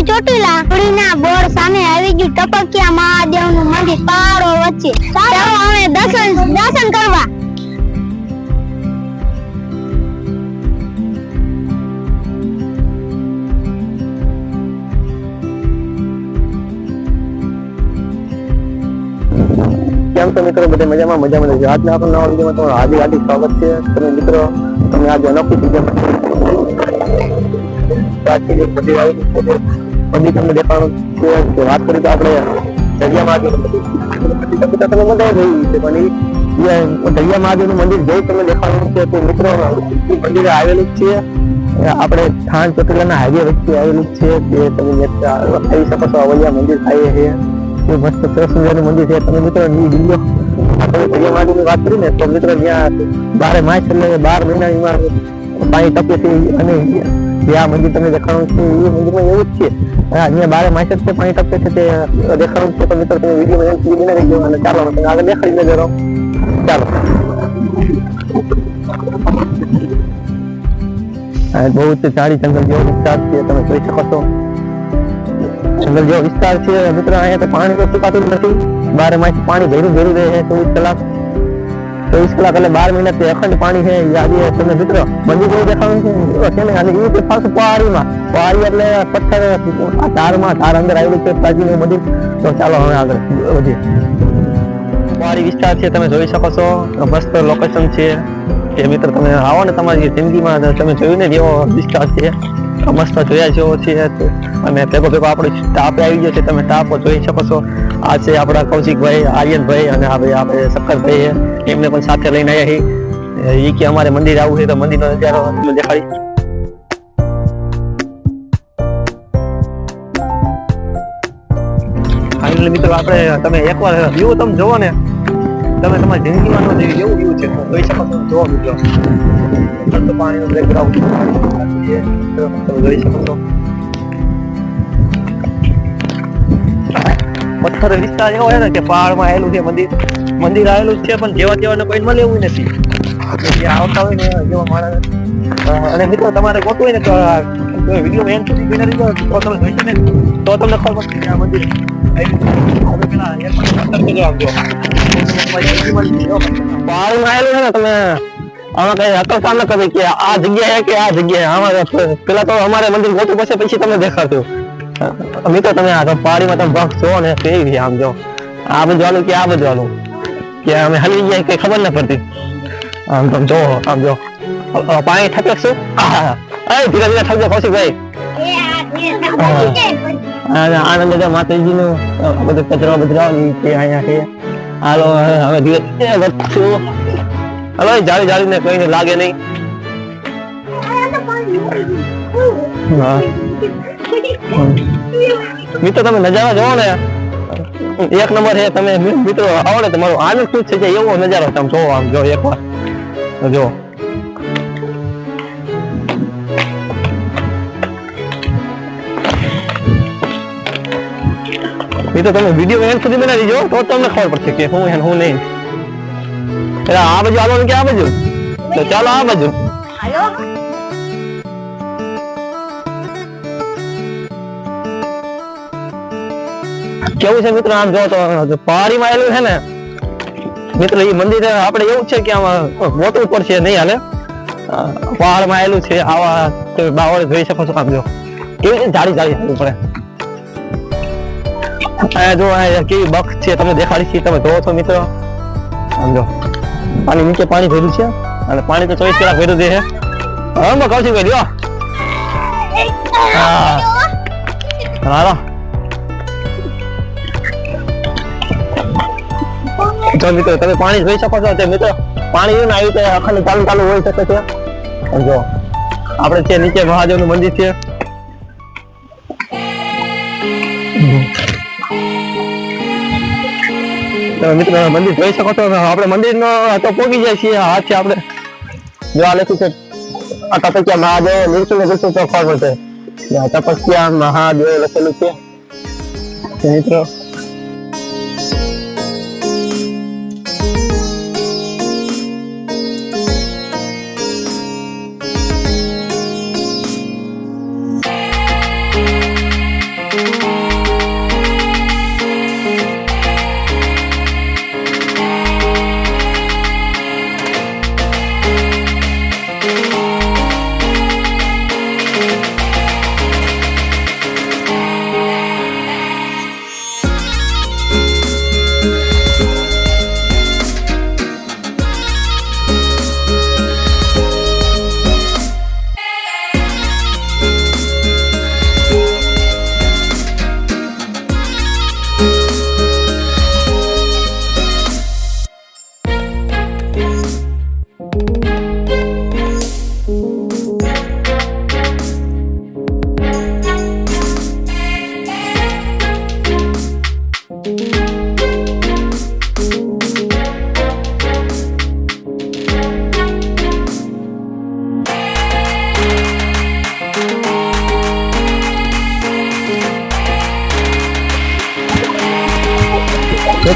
Shri Chotila પુરીના board સામે આવી ગયું ટપકિયા મહાદેવનું મંદિર પહાડો વચ્ચે. ચાલો અમે દર્શન દર્શન કરવા. કેમ છો મિત્રો? બધા મજામાં? મજા રહેજો આજના આપણા નવા વિડીયોમાં તમારું હાર્દિક હાર્દિક સ્વાગત છે. તમે મિત્રો, તમે આજે અનોખી જગ્યામાં પ્રાચીન એક છે તે તમને દેખાડું કે વાત કરી તો આપણે છે તે તમે કહી શકો છો અવલિયા મંદિર થાય છે. મસ્ત મંદિર છે. તમે મિત્રો વીડિયો મહાદેવની વાત કરીને, તો મિત્રો ત્યાં બારે માસ એટલે બાર મહિના પાણી અને જે આ મંદિર તમને દેખાણું છે, એ મંદિરમાં એવું જ છે. અહીંયા બારે માસ તે પાણી ટપકે છે તે દેખાણું છે તો તમે વીડિયો એમ સુધી દો અને ચાલો, તમે આગળ દેખાડી નજરો ચાલો. બહુ જ ઝાડી જંગલ જેવો વિસ્તાર છે, તમે જોઈ શકો છો. જંગલ જેવો વિસ્તાર છે, મિત્રો, અહીંયા તો પાણી તો સુકાતું નથી. બારે માસ પાણી ભેરું ભેરું રહે છે, ચોવીસ કલાક. ચોવીસ કલાક એટલે બાર મહિના તે અખંડ પાણી છે. એ આજે તમને મિત્રો? મંદિર જેવું દેખાડું છે. છે ને અને એ તે પાછું પહાડીમાં. પહાડી એટલે પથ્થર, આ ધારમાં, ધાર અંદર આવેલું છે પ્રાચીન મંદિર. તો ચાલો હવે આગળ વધીએ. પહાડી વિસ્તાર છે, તમે જોઈ શકો છો. મસ્ત લોકેશન છે. કે મિત્ર તમે આવો ને તમારી જિંદગીમાં તમે જોયું ને એવો વિસ્તાર છે. મસ્ત જોયા જેવો છે. અને ભેગો ભેગો આપણો ટાપે આવી ગયો છે. તમે ટાપો જોઈ શકો છો. આ છે આપણા કૌશિકભાઈ, આર્યનભાઈ અને ભાઈ આપણે શક્કરભાઈ એમને પણ સાથે લઈને આવ્યા છીએ. એ કે અમારે મંદિર આવવું છે તો મંદિરનો તમને દેખાડી. ફાઇનલ મિત્રો, આપણે તમે એકવાર વ્યૂ તમે જોવો ને. તમે તમારી જિંદગીમાં નો જેવી એવું વ્યૂ છે. જોઈ શકો તમે જોવો મિત્રો. તો પાણીનું બેકગ્રાઉન્ડ તમે જોઈ શકો છો. પથ્થર વિસ્તાર એવો છે ને કે પહાડમાં આવેલું છે, મંદિર મંદિર આવેલું છે, પણ જેવા તેવાને કોઈ મળે એવું નથી. જે આવતા હોય ને જેવા માણસ અને મિત્રો, તમારે ગોતું હોય ને તો વીડિયો એન્ડ સુધી જોઈને રહેજો તો તમે જોઈશો ને તો તમને ખબર પડશે કે આ મંદિર પેલા આવેલું છે ને તમે કઈ અકલ કામ ન કે આ જગ્યાએ કે આ જગ્યાએ પેલા તો અમારે મંદિર ગોતું પડશે પછી તમને દેખાડતું મિત્રો, તમે આ તો પહાડીમાં તમે ભક્ત છો ને કેવી રીતે આમ જો. આ બધવાનું કે આ બધવાનું કે અમે હલી ગયા કઈ ખબર ન પડતી? આમ તમે જો, આમ જો. પાણી ઠપે શું? અરે ધીરે ધીરે ઠપજો કૌશિકભાઈ અને આનંદ છે માતાજી નું બધું કચરો બચરો કે અહીંયા છે હાલો, હવે ધીરે વધશું. હલો જાળી જાળી ને કઈ લાગે નહીં. હા. મિત્રો, તમે નજારો જોવો ને. એક નંબર છે, તમે મિ- મિત્રો આવો ને તમારો આનંદ શું છે એવો નજારો તમે જોવો આમ, જો એકવાર. જો. મિત્રો, તમે વીડિયો એન્ડ સુધી બનાવી જો, તો તમને ખબર પડશે કે હું હું નહીં. એટલે આ બાજુ આવવાનું કે આ બાજુ? તો ચાલો આ બાજુ. હાલો. કેવું છે મિત્રો આમ જો તો પહાડીમાં આવેલું છે ને મિત્રો એ મંદિર આપણે એવું છે કે આમાં ગોતવું પડશે નહીં હાલે અ, પહાડમાં આવેલું છે આવા તમે બાવળ જોઈ શકો છો આમ જો કેવી રીતે જાળી જાળી આવવું પડે અહીંયા જો અહીંયા કેવી બખ છે તમને દેખાડી છે તમે જોવો છો મિત્રો આમ જો પાણી નીચે પાણી ભર્યું છે અને પાણી તો ચોવીસ કલાક ભર્યું છે હા મેં કહું છું કે લ્યો હા હાલો જો મિત્રો, તમે પાણી જોઈ શકો છો તે મિત્રો પાણી ને આવી રીતે અખંડ ચાલુ ચાલુ હોઈ શકે છે. જો, આપણે છે નીચે મહાદેવનું મંદિર છે. મિત્રો મંદિર જોઈ શકો છો. આપણે મંદિરનો તો પોગી જાય છીએ, હાથ છે આપણે. જો આ લખ્યું છે, આ તપસ્યા મહાદેવ નિર્સુલ ને ગુસ્સુલ તો ખબર છે તપસ્યા મહાદેવ લખેલું છે. મિત્રો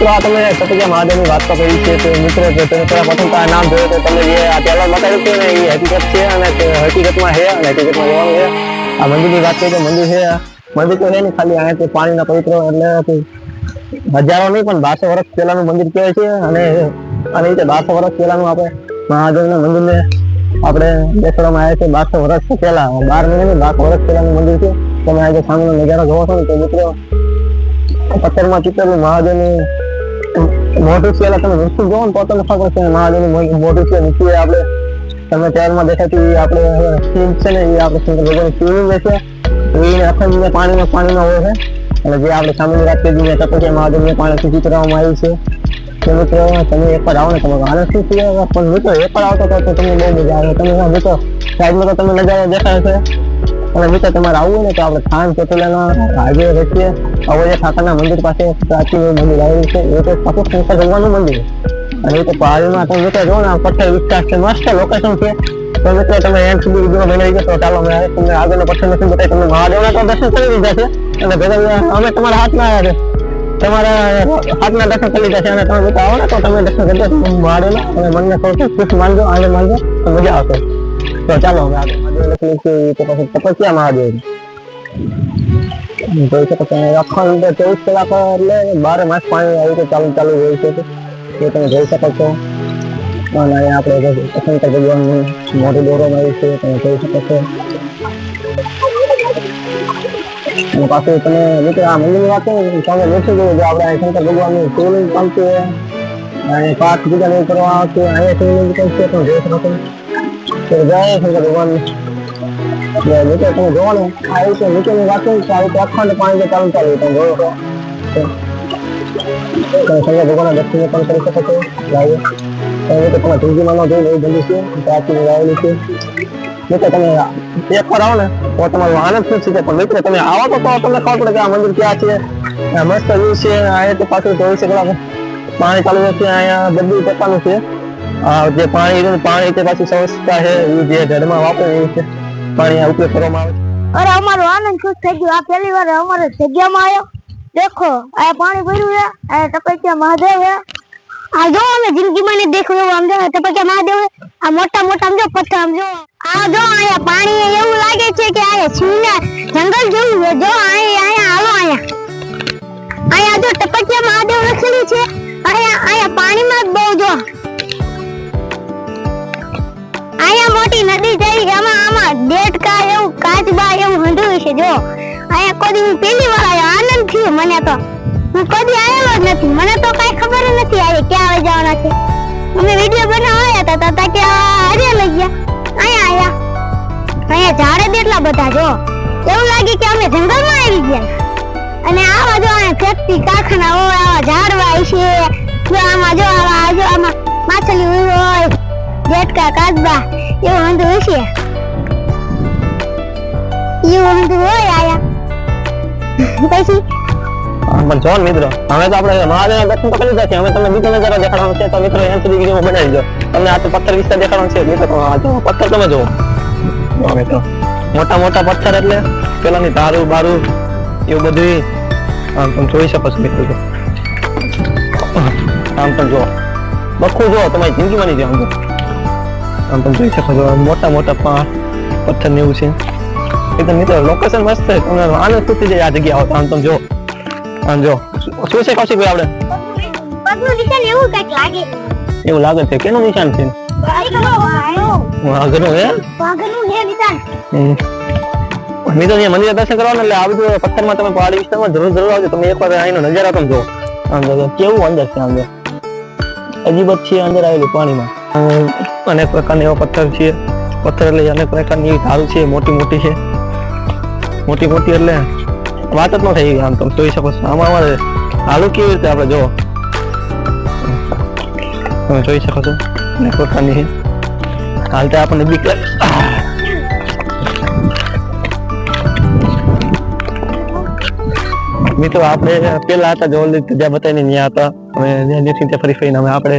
મિત્રો, આ તમે સતજા મહાદેવની વાત તો કરી છે તો મિત્રો, જો તમે પેલા પ્રથમ તો આ નામ જોયું તો તમે જે આ પહેલા બતાવ્યું હતું ને, એ હકીકત છે અને હકીકતમાં છે અને હકીકતમાં જોવાનું છે. આ મંદિરની વાત કરીએ તો મંદિર છે, મંદિર તો છે નહીં, ખાલી અહીંયા પાણીના પવિત્ર એટલે હજારો નહીં, પણ બારસો વર્ષ પહેલાનું મંદિર કહેવાય છે અને અને રીતે બારસો વર્ષ પહેલાનું આપણે મહાદેવના મંદિરને આપણે બેસવામાં આવ્યા છે બારસો વર્ષ પહેલા. બાર મહિને બારસો વર્ષ પહેલાનું મંદિર છે. તમે આજે સામેનો નજારો જોવો છો ને, તો મિત્રો, પથ્થરમાં ચિત્રેલું મહાદેવનું મોઢું છે તમે વસ્તુ જોવો ને તો તમને ખબર છે, મહાદેવનું મોટું મોઢું નીચે આપણે તમે ત્યારમાં દેખાતી આપણે શિવ છે ને, એ આપણે શંકર ભગવાનની શિવલિંગ છે. એને અખંડ પાણીમાં પાણીમાં હોય છે. અને જે આપણે સામાન્ય રાત કરી ને તપસ્યા મહાદેવને પાણી સૂચિત કરવામાં આવ્યું છે. તો મિત્રો, તમે એકવાર આવો ને, તમારો આનંદ શું છે? પણ મિત્રો એકવાર આવતો તો તમને બહુ મજા આવે. તમે મિત્રો, સાઈડમાં તો તમને નજારો દેખાય છે. અને મિત્રો તમારે આવવું ને તો આપણે ખાન ચોટીલાના હાઈવે વચ્ચે અવોજા ઠાકરના મંદિર પાસે પ્રાચીન મંદિર આવેલું છે. એ તો પાછું શંકર ભગવાનનું મંદિર. અને એ તો પહાડીમાં તમે મિત્રો જો ને, આ પથ્થર વિસ્તાર છે. મસ્ત લોકેશન છે. તો મિત્રો તમે એમ સુધી વીડિયો બનાવી જશો ચાલો અમે તમને આગળનો પથ્થર નથી બતાવી તમને મહાદેવના તો દર્શન કરી દીધા છે. અને ભેગા અમે તમારા હાથમાં આવ્યા છે. તમારા હાથના દર્શન કરી લીધા છે. અને તમે મિત્રો આવો ને તો તમે દર્શન કરી દો મહાદેવના અને મનને સૌથી ખુશ માનજો, આનંદ માનજો. તો મજા આવશે. તો ચાલો હવે આગળ મહાદેવ લખેલું છે એ તો પછી તપસ્યા મહાદેવ જોઈ શકો તમે અખંડ ચોવીસ કલાક એટલે બારે માસ પાણી આવી રીતે ચાલુ ચાલુ હોય છે એ તમે જોઈ શકો છો અને અહીંયા આપણે જે શંકર ભગવાનનું મોઢું દોરવામાં આવ્યું છે તમે જોઈ શકો છો અને પાછું તમે મિત્રો આ મંદિરની વાત કરો ને તમે બેસી ગયું જો આપણે અહીં શંકર ભગવાનનું શિવલિંગ પણ છે અને પાઠ પૂજા ને એવું કરવા આવે છે અહીંયા શિવલિંગ પણ છે તમે જોઈ શકો છો તો જય શંકર ભગવાન. નીચે તમે જોવો ને, આ રીતે નીચેની વાત કરી આ રીતે અખંડ પાણી ચાલુ ચાલુ તમે જોયો છો. શંકર ભગવાનના દર્શન પણ કરી શકો છો લાઈવ તમે છે પ્રાચીન આવેલું છે. મિત્રો તમે ને, તો તમારો આનંદ શું છે પણ મિત્રો તમે આવો તો તમને ખબર પડે કે આ મંદિર ક્યાં છે મસ્ત વ્યૂ છે, આ પાછું જોઈ કલાક પાણી ચાલુ છે, અહીંયા બધું પ્રકારનું છે. જે પાણી પાણી તે પાછી સંસ્થા છે એ જે ઘરમાં વાપરે છે. પાણી ઉપયોગ કરવામાં આવે અરે અમારો આનંદ ખુશ થઈ ગયો. આ પહેલી વાર અમારે જગ્યામાં આવ્યો દેખો, આ પાણી ભર્યું છે, આ ટપકિયા મહાદેવ છે. આ જો અમે જિંદગીમાં ને દેખ્યું એવું, આમ જો તપસ્યા મહાદેવ આ મોટા મોટા, આમ જો, પથ્થર, આમ જો. આ જો, અહીંયા પાણી એવું લાગે છે કે આ સિંહના જંગલ જેવું છે. જો, અહીંયા અહીંયા, હાલો, અહીંયા. અહીંયા જો તપસ્યા મહાદેવ લખેલું છે. અહીંયા અહીંયા પાણીમાં જ બહુ જો. અહીંયા મોટી નદી જઈ આમાં આમાં દેડકા એવું, કાચબા એવું હંધું છે, જો. અહીંયા કોઈ હું પહેલી વાર આવ્યો આનંદ થયો મને તો. હું કદી આવેલો જ નથી. મને તો કઈ ખબર નથી આવી ક્યાં આવી જવાના છે. અમે વીડિયો બનાવ્યા હતા, તા કે આ લઈ ગયા. અહીંયા આયા. અહીંયા ઝાડે દેટલા બધા, જો. એવું લાગે કે અમે જંગલમાં આવી ગયા. અને આવા જો અહીંયા ફેક્ટરી કારખાના હોય, આવા ઝાડવા છે જો આમાં, જો આવા, જો આમાં માછલી હોય દેડકા કાચબા એવું હંધું છે એવું હંધું હોય આયા. પણ જો મિત્રો હવે તો આપણે મહાદેવના દર્શન તો કરી છે. હવે તમને બીજો નજારો દેખાડવાનો છે, તો મિત્રો એમ સુધી વીડિયો બનાવી દો. તમને આ તો પથ્થર વિસ્તાર દેખાડવાનો છે. મિત્રો, આ જો પથ્થર તમે જુઓ. મિત્રો, મોટા મોટા પથ્થર એટલે પેલાની તારું બારું, એવું બધું આમ તમે જોઈ શકો છો મિત્રો. આમ પણ જો બખું જુઓ, તમારી જિંદગીમાં નહીં જો આમ તમે જોઈ શકો છો મોટા મોટા પા- પથ્થર ને એવું છે. એ તો મિત્રો લોકેશન મસ્ત છે. તમને આનંદ તૂટી જાય આ જગ્યા આમ તમે જો આમ જો શું છે કૌશિક ભાઈ આપણે? એવું લાગે છે. કેનું નિશાન છે? વાઘનું હે? વાઘનું હે નિશાન. મિત્રો અહીંયા મંદિર દર્શન કરવાના એટલે આ બધું પથ્થરમાં તમે પહાડી વિસ્તારમાં જરૂર જરૂર આવજો. તમે એકવાર અહીંનો નજારો તમે જો આમ જો કેવું અંદર છે આમ જો અજીબ જ છે અંદર આવેલું પાણીમાં. અનેક પ્રકારના એવા પથ્થર છે. પથ્થર એટલે અનેક પ્રકારની એવી ધારું છે, મોટી મોટી છે. મોટી મોટી એટલે વાત જ ન થઈ આમ તમે જોઈ શકો છો. આમાં અમારે હાલું કેવી રીતે આપણે જો તમે જોઈ શકો છો. અનેક પ્રકારની હાલતા આપણને બીક લાગે મિત્રો, આપણે પેલા હતા જો જ્યાં બતાવીને ત્યાં હતા. અમે ત્યાં ફરી ફરીને અમે આપણે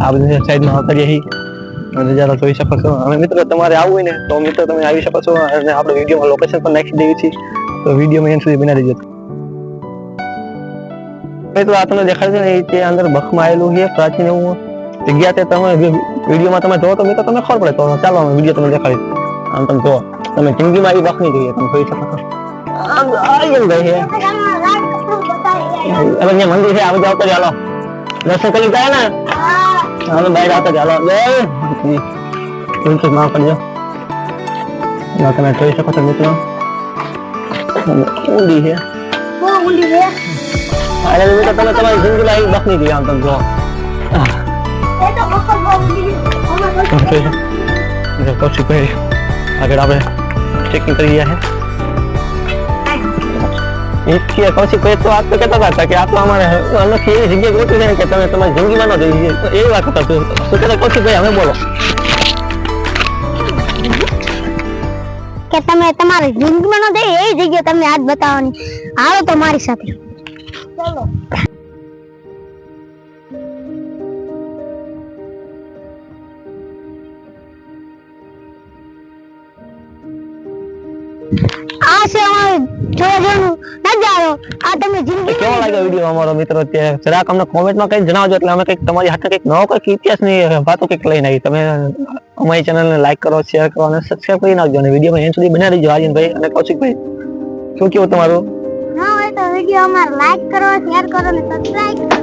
આ બધી સાઈડમાં આવતા અને નજારો જોઈ શકો છો. અને મિત્રો તમારે આવવું હોય ને તો મિત્રો તમે આવી શકો છો. અને આપણે વિડીયોમાં લોકેશન પણ નાખી દઈએ છીએ તો વિડીયોમાં એમ સુધી બનાવી દેજો મિત્રો આ તમને દેખાય છે ને તે અંદર બખમાં આવેલું છે પ્રાચીન એવું જગ્યા તે તમે વિડીયોમાં તમે જોવો તો મિત્રો તમને ખબર પડે. તો ચાલો અમે વીડિયો તમને દેખાડી આમ તમે જો તમે જિંદગીમાં આવી નહીં જોઈએ. તમે જોઈ શકો છો. આમ આવી ગઈ છે. હવે મંદિર છે આ બધા તો ચાલો દર્શન કરી ગયા ને. હવે બહાર આવતા ચાલો જય એવું તો માફ કરજો ના તમે જોઈ શકો છો મિત્રો ઊંડી છે બહુ ઊંડી છે. અરે મિત્રો તમે તમારી જિંદગીમાં આવી બખ નહીં જોઈએ આમ તમે જો એ તો બહુ બહુ ઊંડી છે. આમાં તો તમે જોઈ શકો. મિત્રો કૌશિક ભાઈ આગળ આપણે ચેકિંગ કરી રહ્યા છે છે કૌશિક ભાઈ તો વાત તો કહેતા હતા કે આ તો અમારે અનોખી એવી જગ્યા ગોઠવી છે કે તમે તમારી જિંદગીમાં ન જોઈ તો એ વાત હતા શું કહેતા? કૌશિક ભાઈ હવે બોલો. કે તમે તમારી જિંદગીમાં ન થઈ એ જગ્યા તમને આજ બતાવવાની. આવો તો મારી સાથે. ચલો આ છે અમારું? નજારો આ તમે જિંદગી કેવો લાગ્યો વીડિયો અમારો મિત્રો અત્યારે? જરાક અમને કોમેન્ટમાં કંઈક જણાવજો એટલે અમે કંઈક તમારી હાથે કંઈક નવો કંઈક ઇતિહાસની વાતો કંઈક લઈને આવી. તમે અમારી ચેનલને લાઈક કરો શેર કરો અને સબસ્ક્રાઇબ કરી નાખજો અને વિડીયોમાં એન્ડ સુધી બનાવી રહીજો આર્યનભાઈ અને કૌશિકભાઈ. શું કેવું તમારું? ના હોય તો વીડિયો અમારે લાઈક કરો શેર કરો અને સબસ્ક્રાઇબ